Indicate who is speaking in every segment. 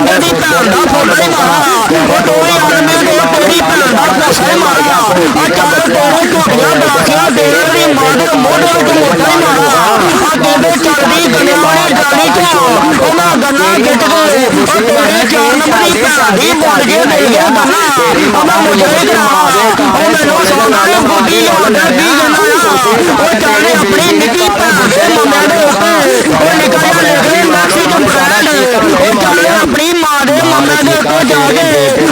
Speaker 1: ਚੱਲ ਦੀ ਭੈਣ ਦਾ ਫੋਟੋ ਹੀ ਮਾਰਾ ਉਹ ਤੋਰੀ ਆਲਮੇ ਦੇ ਤੇਰੀ ਭੈਣ ਦਾ ਕੋਸਾ ਹੀ ਮਾਰਾ ਆ ਚੱਲ ਤੇਰੇ ਝੋਟੀਆਂ ਦਾਖਿਆ ਤੇਰੇ ਦੀ ਮਾਂ ਦੇ ਮੋਢੇ ਵਿੱਚ ਮੋਟਾ ਹੀ ਮਾਰਾ ਆ ਤੇਰੇ ਚੱਲਦੀ ਗੰਨੇ ਵਾਲੀ ਚ ਉਹ ਮੈਂ ਗੰਨਾ ਗਿੱਟ ਗਏ ਉਹ ਤੇਰੇ ਚਾਰ ਨੰਬਰ ਦੀ ਭੈਣ ਦੀ ਮੁੜ ਕੇ ਦੇ ਗਿਆ ਗੰਨਾ। ਉਹ ਮੈਂ ਕਰਾ ਉਹ ਮੈਨੂੰ ਸੌਂਦਾ ਨੇ ਬੁੱਢੀ ਆਉਂਦਾ ਵੀ ਗੰਨਾ ਉਹ ਚੱਲ ਆਪਣੀ ਨਿੱਕੀ ਭੈਣ ਦੇ ਮੁੰਡਿਆਂ ਆਪਣੀ ਮਾਂ ਦੇ ਮੰਮੇ ਦੇ ਉੱਤੇ ਜਾ ਕੇ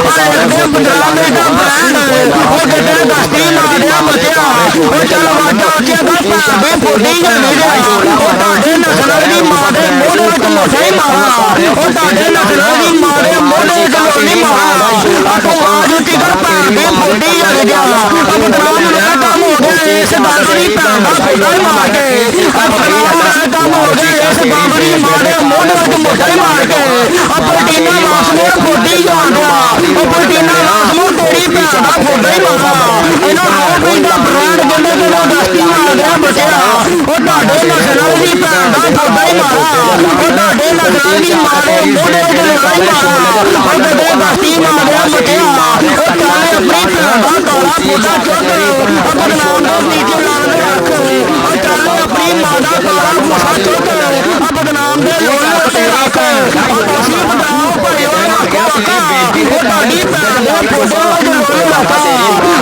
Speaker 1: ਆ ਲਿਖਦੇ ਪੰਦਰਾਂ ਮਿੰਟ ਦਾ ਬ੍ਰਾਂਡ ਉਹ ਗੱਡੇ ਦਸਤੀ ਮਾਰਿਆ ਮਤਿਆ ਉਹ ਚੱਲ ਵਾਟਾ ਉੱਚੇ ਦਾ ਦੇ ਫੋਟੀ ਜਾਂਦੇ ਜਾ ਉਹ ਤੁਹਾਡੇ ਨਸਲ ਦੀ ਮਾਂ ਦੇ ਮੋਢੇ ਵਿੱਚ ਮੋਢਾ ਮਾਰਾ ਉਹ ਤੁਹਾਡੇ ਨਸਲ ਦੀ ਮਾਂ ਦੇ ਮੋਢੇ ਵਿੱਚ ਲੋਨੀ ਮਾਰਾ ਆ ਤੂੰ ਆਜ ਉੱਚੀ ਕਰ ਭੈਣ ਦੇ ਫੋਟੀ ਜਾਂਦੇ ਜਾ ਆ ਬਦਨਾਮ ਨਾ ਕੰਮ ਹੋ ਗਿਆ ਇਸ ਭੈਣ ਦਾ ਫੋਟਾ ਹੀ ਉਹ ਤੁਹਾਡੇ ਨਸਲਾਂ ਦੀ ਮਾਰੇ ਮੋਢੇ ਤੇ ਲੜਾਈ ਮਾਰਾ ਉਹ ਕਦੇ ਦਸਤੀ ਮਾਰਿਆ ਬਚਿਆ ਉਹ ਚਾਲੇ ਆਪਣੀ ਭੈਣ ਦਾ ਕਾਲਾ ਫੋਟਾ ਚੁੱਕ ਉਹ ਬਦਨਾਮ ਦੇ ਨੀਚੇ ਲਾਲ ਰੱਖ ਉਹ ਚਾਲੇ ਆਪਣੀ ਮਾਂ ਦਾ ਕਾਲਾ ਫੋਟਾ ਚੁੱਕ ਉਹ ਬਦਨਾਮ ਦੇ ਲੋਲੇ ਉੱਤੇ ਰੱਖ ਉਹ ਤੁਸੀਂ ਬਦਨਾਮ ਭਰੇ ਹੋਏ ਰੱਖੋ ਉਹ ਤੁਹਾਡੀ ਭੈਣ ਦਾ ਫੋਟੋ ਵਿੱਚ ਲੋਲੇ ਰੱਖਾ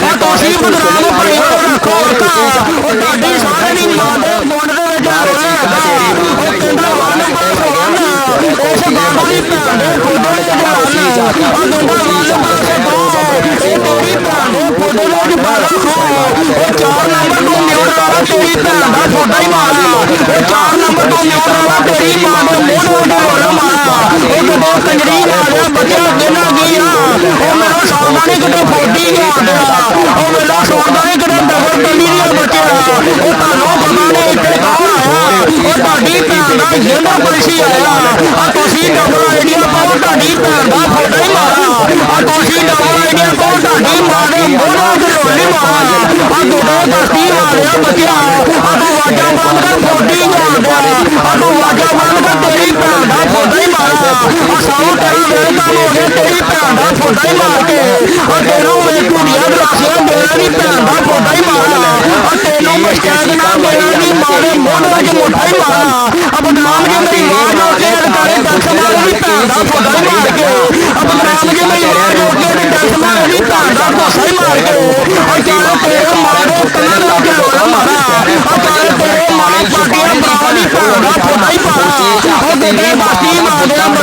Speaker 1: ਉਹ ਤੁਸੀਂ ਬਦਨਾਮ ਭਰੇ ਹੋਏ ਰੱਖੋ ਉਹ ਤੁਹਾਡੀ ਸਾਰੇ ਦੀ ਮਾਂ ਦੇ ਮੁੰਡ ਦੇ ਵਿੱਚ ਰੋਲੇ ਰੱਖਾ ਉਹ ਕਹਿੰਦਾ ਵਨ ਪਾਸ ਵਨ ਇਸ ਬਾਬਾ ਦੀ ਭੈਣ ਦੇ ਫੋਟੋ ਵਿੱਚ ਜਾਣ ਉਹ ਕਹਿੰਦਾ ਵਨ ਦੋ ਇਹ ਤੇਰੀ ਭੈਣ ਦੇ ਫੋਟੋ ਵਿੱਚ ਬਾਬਾ ਖੋ ਉਹ ਚਾਰ ਨੰਬਰ ਤੋਂ ਮਿਊਟ ਵਾਲਾ ਤੇਰੀ ਭੈਣ ਦਾ ਫੋਟੋ ਹੀ ਮਾਰਾ ਉਹ ਚਾਰ ਨੰਬਰ ਤੋਂ ਮਿਊਟ ਵਾਲਾ ਤੇਰੀ ਮਾਂ ਦੇ ਮੂੰਹ ਨੂੰ ਢੋਲ ਮਾਰਾ ਉਹ ਜਦੋਂ ਕੰਜਰੀ ਮਾਰਿਆ ਬੱਚਾ ਕਿੰਨਾ ਗਿਆ ਉਹ ਮੇਰਾ ਸੌਂਦਾ ਨਹੀਂ ਕਿਤੇ ਫੋਟੀ ਆਉਂਦਾ ਉਹ ਮੇਰਾ ਸੌਂਦਾ ਨਹੀਂ ਕਿਤੇ ਡਬਲ ਬੰਦੀ ਦੀਆਂ ਬੱਚਿਆ ਉਹ ਤੁਹਾਨੂੰ ਪਤਾ ਨਹੀਂ ਇੱਥੇ ਕੌਣ ਆਇਆ ਉਹ ਤੁਹਾਡੀ ਭੈਣ ਦਾ ਜਿਹੜਾ ਆਇਆ ਆ ਤੁਸੀਂ ਡਬਲ ਆਈਡੀਆ ਪਾਓ, ਤੁਹਾਡੀ ਭੈਣ ਦਾ ਫੋਟੋ ਹੀ ਮਾਰਾ। ਆ ਤੁਸੀਂ ਡਬਲ ਆਈਡੀਆ ਪਾਓ, ਤੁਹਾਡੀ ਮਾਂ ਦੇ ਮੂੰਹ ਨੂੰ ਢੋਲੀ ਮਾਰਾ। ਆ ਦੁੱਡੇ ਦਸਤੀ ਮਾਰਿਆ ਬੱਚਿਆ? ਆ ਤੂੰ ਵਾਜਾ ਬੰਦ ਕਰ, ਫੋਟੀ ਜਾਂਦਿਆ ਆ ਆ ਸਾਊ ਤੇਰੀ ਵੇਲ ਕੰਮ ਹੋ ਗਿਆ ਤੇਰੀ ਭੈਣ ਦਾ ਫੋਟੋ ਹੀ ਮਾਰ ਕੇ ਆ ਤੈਨੂੰ ਮੇਰੇ ਕੁੜੀਆਂ ਦਰਾਸੀਆਂ ਮੇਰਾ ਵੀ ਭੈਣ ਦਾ ਫੋਟੋ ਹੀ ਮਾਰਾ ਆ ਤੈਨੂੰ ਮਸਟੈਂਡ ਨਾ ਮੇਰਾ ਵੀ ਮਾਰੇ ਮੋਢ ਵਿੱਚ ਮੋਢਾ ਹੀ ਮਾਰਾ ਆ ਬਦਨਾਮ ਜੇ ਮੇਰੀ ਆਵਾਜ਼ ਹੋ ਕੇ ਅਧਿਕਾਰੇ ਦੱਸ ਮਾਰੇ ਵੀ ਭੈਣ ਦਾ ਫੋਟੋ ਹੀ ਮਾਰ ਕੇ ਆ ਬਦਨਾਮ ਜੇ ਮੇਰੀ ਆਵਾਜ਼ ਹੋ ਕੇ ਦੱਸ ਮਾਰੇ ਵੀ ਭੈਣ ਦਾ ਫੋਟੋ ਹੀ ਮਾਰ ਕੇ ਆ ਚੱਲ ਤੇਰੇ ਮਾਰੇ ਕੰਨਾਂ ਦੇ ਉੱਤੇ ਲੋੜਾ ਮਾਰਾ ਆ ਚੱਲ ਤੇਰੇ ਮਾਰੇ ਪਾਟੀਆਂ ਬਰਾ ਦੀ ਭੈਣ ਦਾ ਫੋਟੋ ਹੀ ਮਾਰਾ ਉਹ ਤੇਰੇ ਬਾਤੀ ਮਾਰਿਆ ਬੱਚਿਆ ਆ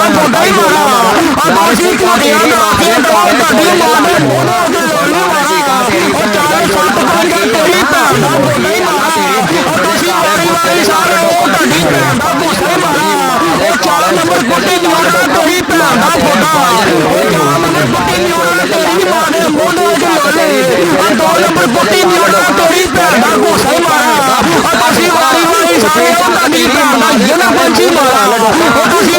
Speaker 1: ਦਾ ਫੋਟੋ ਹੀ ਮਾਰਾ ਆ ਤੁਸੀਂ ਤੁਹਾਡੀਆਂ ਦਰਾਸੀਆਂ ਦਾ ਤੁਹਾਡੀ ਮਾਂ ਦੇ ਮੂੰਹ ਦੇ ਲੋਲੀ ਮਾਰਾ ਉਹ ਚਾਰੇ ਸੱਤ ਪੰਜ ਤੇਰੀ ਭੈਣ ਦਾ ਫੋਟੋ ਹੀ ਮਾਰਾ ਉਹ ਤੁਸੀਂ ਵਾਰੀ ਵਾਰੀ ਸਾਰੇ ਉਹ ਤੁਹਾਡੀ ਭੈਣ ਦਾ ਗੁੱਸਾ ਹੀ ਮਾਰਾ ਉਹ ਚਾਰ ਨੰਬਰ ਕੋਟੀ ਨਿਵਾਰਦਾ ਤੇਰੀ ਭੈਣ ਦਾ ਫੋਟੋ ਉਹ ਚਾਰ ਨੰਬਰ ਕੋਟੀ ਨਿਵਾਰਦਾ ਤੇਰੀ ਮਾਂ ਦੇ ਮੂੰਹ ਦੇ ਵਿੱਚ ਲੋਲੇ ਆ ਦੋ ਨੰਬਰ ਕੋਟੀ ਨਿਵਾਰਦਾ ਤੇਰੀ ਭੈਣ ਦਾ ਗੁੱਸਾ ਹੀ ਮਾਰਾ ਆ ਤੁਸੀਂ ਵਾਰੀ ਵਾਰੀ ਸਾਰੇ ਉਹ ਤੁਹਾਡੀ ਭੈਣ ਦਾ ਜਿਹੜਾ ਪੰਛੀ ਮਾਰਾ ਉਹ ਤੁਸੀਂ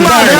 Speaker 1: Amen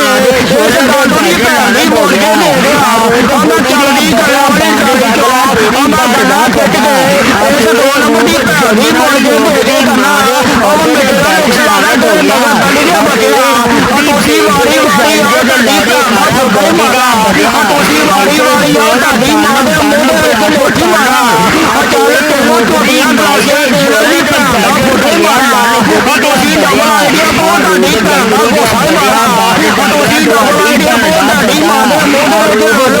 Speaker 1: ਕੋਠੀ ਵਾਲੀ ਵਾਲੀ ਉਹ ਤੁਹਾਡੀ ਮਾਂ ਦੇ ਮੂੰਹ ਦੇ ਉੱਤੇ ਕੋਠੀ ਮਾਰਾ ਆ ਚੱਲ ਤੈਨੂੰ ਟੋਟੀਆਂ ਦਾਸ਼ੇ ਦੇ ਲਈ ਭੰਡਾ ਕੋਠੀ ਮਾਰਾ ਆ ਟੋਟੀ ਨਵਾਂ ਆਈਡੀਆ ਪਾਉ ਤੁਹਾਡੀ ਭੰਡਾ ਕੋਠੀ ਮਾਰਾ ਆ ਟੋਟੀ ਨਵਾਂ ਆਈਡੀਆ ਪਾਉ ਤੁਹਾਡੀ ਮਾਂ ਦੇ ਮੂੰਹ ਦੇ ਉੱਤੇ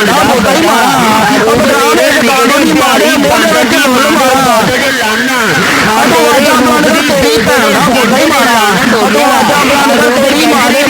Speaker 1: ਲੜਦਾ ਮੋਟਾ ਹੀ ਮਾਰਾ ਉਹ ਬਰਾਉਨੇ ਕਾਨੂੰਨ ਦੀ ਮਾਰੀ ਮੋਟੇ ਵਿੱਚ ਲੁੱਲ ਮਾਰਾ ਅਟੋ ਵਾਜਾ ਮਨ ਤੇਰੀ ਭੈਣ ਦਾ ਮੋਟਾ ਹੀ ਮਾਰਾ ਅਟੋ ਵਾਜਾ ਮਨ ਤੇਰੀ ਮਾਰੇ